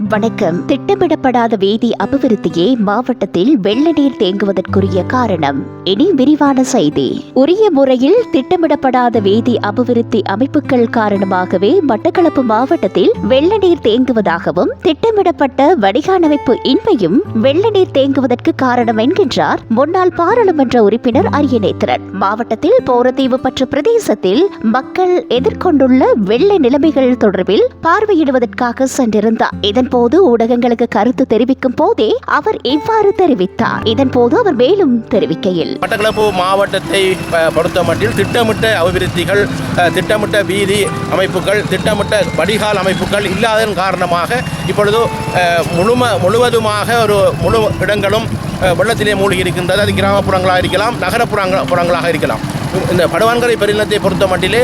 வணக்கம். திட்டமிடப்படாத வேதி அபிவிருத்தியே மாவட்டத்தில் வெள்ள நீர் தேங்குவதற்குரிய காரணம். இனி விரிவான செய்தி. உரிய முறையில் திட்டமிடப்படாத வேதி அபிவிருத்தி அமைப்புகள் காரணமாகவே மட்டக்களப்பு மாவட்டத்தில் வெள்ள நீர் தேங்குவதாகவும் திட்டமிடப்பட்ட வடிகாலமைப்பு இன்மையும் வெள்ள நீர் தேங்குவதற்கு காரணம் என்கின்றார் முன்னாள் பாராளுமன்ற உறுப்பினர் அரியநேத்திரன் மாவட்டத்தில் போரத்தீவு பற்ற பிரதேசத்தில் மக்கள் எதிர்கொண்டுள்ள வெள்ள நிலைமைகள் தொடர்பில் பார்வையிடுவதற்காக சென்றிருந்தார். இதன்போது ஊடகங்களுக்கு கருத்து தெரிவிக்கும் போதே அவர் இவ்வாறு தெரிவித்தார். இதன்போது அவர் மேலும் தெரிவிக்கையில் மட்டக்களப்பு மாவட்டத்தை பொறுத்த பொறுத்தமட்டில் திட்டமிட்ட அபிவிருத்திகள் திட்டமிட்ட வீதி அமைப்புகள் திட்டமிட்ட வடிகால் அமைப்புகள் இல்லாததன் காரணமாக இப்பொழுது முழும முழுவதுமாக ஒரு முழு இடங்களும் வெள்ளத்திலே மூழ்கி இருக்கின்றது அது கிராமப்புறங்களாக இருக்கலாம் நகரப்புறங்க புறங்களாக இருக்கலாம். இந்த படுவான்கரை பெருநிலத்தை பொறுத்த மட்டிலே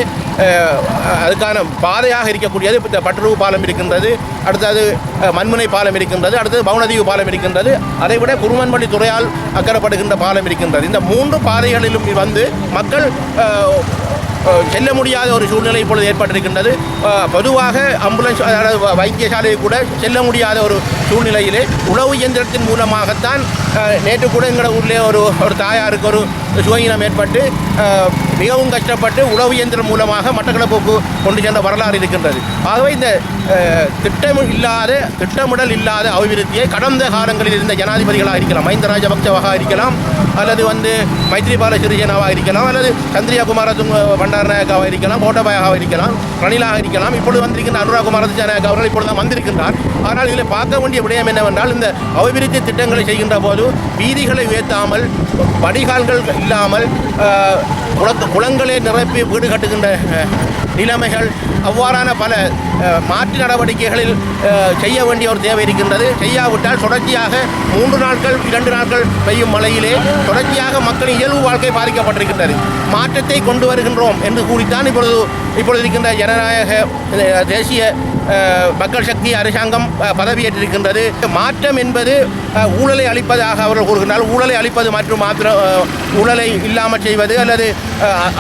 அதுக்கான பாதையாக இருக்கக்கூடியது இந்த பட்டுருவு பாலம் இருக்கின்றது அடுத்தது மண்முனை பாலம் இருக்கின்றது அடுத்தது பவுனதீவு பாலம் இருக்கின்றது அதைவிட குருமன்பள்ளி துறையால் அக்கறப்படுகின்ற பாலம் இருக்கின்றது. இந்த மூன்று பாதைகளிலும் வந்து மக்கள் செல்ல முடியாத ஒரு சூழ்நிலை இப்பொழுது ஏற்பட்டிருக்கின்றது. பொதுவாக அம்புலன்ஸ் அதாவது வ- வைத்தியசாலை கூட செல்ல முடியாத ஒரு சூழ்நிலையிலே உழவு இயந்திரத்தின் மூலமாகத்தான் நேற்று கூட எங்களோட ஊரிலே ஒரு ஒரு தாயாருக்கு ஒரு சுகீனம் ஏற்பட்டு மிகவும் கஷ்டப்பட்டு உழவு இயந்திரம் மூலமாக மட்டக்களப்புக்கு கொண்டு சென்ற வரலாறு இருக்கின்றது. ஆகவே இந்த திட்டம் இல்லாத திட்டமிடல் இல்லாத அபிவிருத்தியை கடந்த காலங்களில் இருந்த ஜனாதிபதிகளாக இருக்கலாம் மஹிந்த ராஜபக்சவாக இருக்கலாம் அல்லது வந்து மைத்ரிபால சிறிசேனாவாக இருக்கலாம் அல்லது சந்திரியா குமார பண்டாரநாயக்காவாக இருக்கலாம் கோட்டபாயாக இருக்கலாம் ரணிலாக இருக்கலாம் இப்பொழுது வந்திருக்கின்ற அனுராக் குமார திசாநாயக் அவர்கள் இப்பொழுது தான் வந்திருக்கின்றார். ஆனால் இதில் பார்க்க வேண்டிய விடயம் என்னவென்றால் இந்த அபிவிருத்தி திட்டங்களை செய்கின்ற போது வீதிகளை உயர்த்தாமல் வடிகால்கள் இல்லாமல் குளத்து குளங்களை நிரப்பி வீடு கட்டுகின்ற நிலைமைகள் அவ்வாறான பல மாற்று நடவடிக்கைகளில் செய்ய வேண்டிய ஒரு தேவை இருக்கின்றது. செய்யாவிட்டால் தொடர்ச்சியாக மூன்று நாட்கள் இரண்டு நாட்கள் பெய்யும் மழையிலே தொடர்ச்சியாக மக்களின் இயல்பு வாழ்க்கை பாதிக்கப்பட்டிருக்கின்றது. மாற்றத்தை கொண்டு வருகின்றோம் என்று கூறித்தான் இப்பொழுது இப்பொழுது இருக்கின்ற ஜனநாயக தேசிய மக்கள் சக்தி அரசாங்கம் பதவியேற்றிருக்கின்றது. மாற்றம் என்பது ஊழலை அளிப்பதாக அவர்கள் கூறுகின்றார் ஊழலை அளிப்பது மற்றும் மாத்திரம் ஊழலை இல்லாமல் செய்வது அல்லது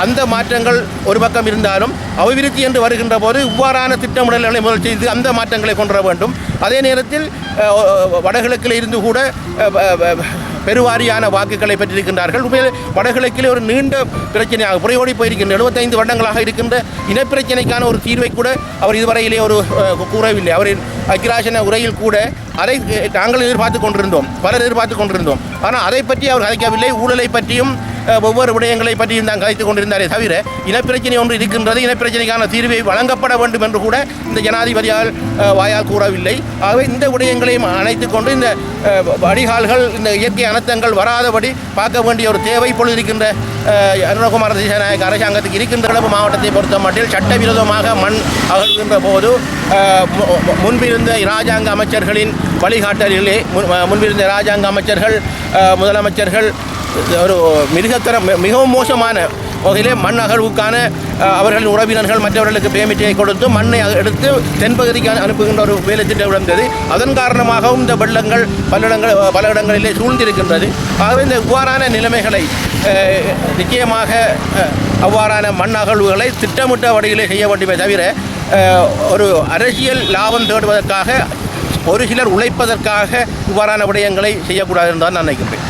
அந்த மாற்றங்கள் ஒரு பக்கம் இருந்தாலும் அபிவிருத்தி என்று வருகின்ற போது இவ்வாறான திட்டமிடல்களை முதல் செய்து அந்த மாற்றங்களை கொண்டு வர வேண்டும். அதே நேரத்தில் வடகிழக்கில் இருந்து கூட பெருவாரியான வாக்குகளை பெற்றிருக்கின்றார்கள். உண்மையில் வடகிழக்கிலே ஒரு நீண்ட பிரச்சனையாக புறையோடி போயிருக்கின்ற எழுபத்தைந்து வருடங்களாக இருக்கின்ற இனப்பிரச்சனைக்கான ஒரு தீர்வை கூட அவர் இதுவரையிலே ஒரு கூறவில்லை. அவரின் அக்கிராசன உரையில் கூட அதை நாங்கள் எதிர்பார்த்து கொண்டிருந்தோம் பலர் எதிர்பார்த்து கொண்டிருந்தோம். ஆனால் அதை பற்றி அவர் கதைக்கவில்லை. ஊழலை பற்றியும் ஒவ்வொரு விடயங்களை பற்றியும் தான் கலைத்துக் கொண்டிருந்தாரே தவிர இனப்பிரச்சனை ஒன்று இருக்கின்றது. இனப்பிரச்சனைக்கான தீர்வை வழங்கப்பட வேண்டும் என்று கூட இந்த ஜனாதிபதியால் வாயால் கூறவில்லை. ஆகவே இந்த விடயங்களையும் அணைத்து கொண்டு இந்த வடிகால்கள் இந்த இயற்கை அனர்த்தங்கள் வராதபடி பார்க்க வேண்டிய ஒரு தேவை இப்பொழுது இருக்கின்ற அஹ், அருணகுமார திசாநாயக அரசாங்கத்துக்கு இருக்கின்ற அளவு மாவட்டத்தை பொறுத்த மட்டில் சட்டவிரோதமாக மண் அகழ்கின்ற போது முன்பிருந்த இராஜாங்க அமைச்சர்களின் வழிகாட்டலிலே முன்பிருந்த இராஜாங்க அமைச்சர்கள் முதலமைச்சர்கள் ஒரு மிருகத்தர மிகவும் மோசமான வகையிலே மண் அகழ்வுக்கான அவர்களின் உறவினர்கள் மற்றவர்களுக்கு பேமிட்டியை கொடுத்து மண்ணை எடுத்து தென்பகுதிக்கான அனுப்புகின்ற ஒரு வேலை திட்டம் விழுந்தது அதன் காரணமாகவும் இந்த வெள்ளங்கள் பல இடங்கள் பல இடங்களிலே சூழ்ந்திருக்கின்றது. ஆகவே இந்த இவ்வாறான நிலைமைகளை நிச்சயமாக அவ்வாறான மண் அகழ்வுகளை திட்டமிட்ட வழியிலே செய்ய வேண்டுமே தவிர ஒரு அரசியல் லாபம் தேடுவதற்காக ஒரு சிலர் உழைப்பதற்காக இவ்வாறான விடயங்களை செய்யக்கூடாது என்றுதான் நான் நினைக்கின்றேன்.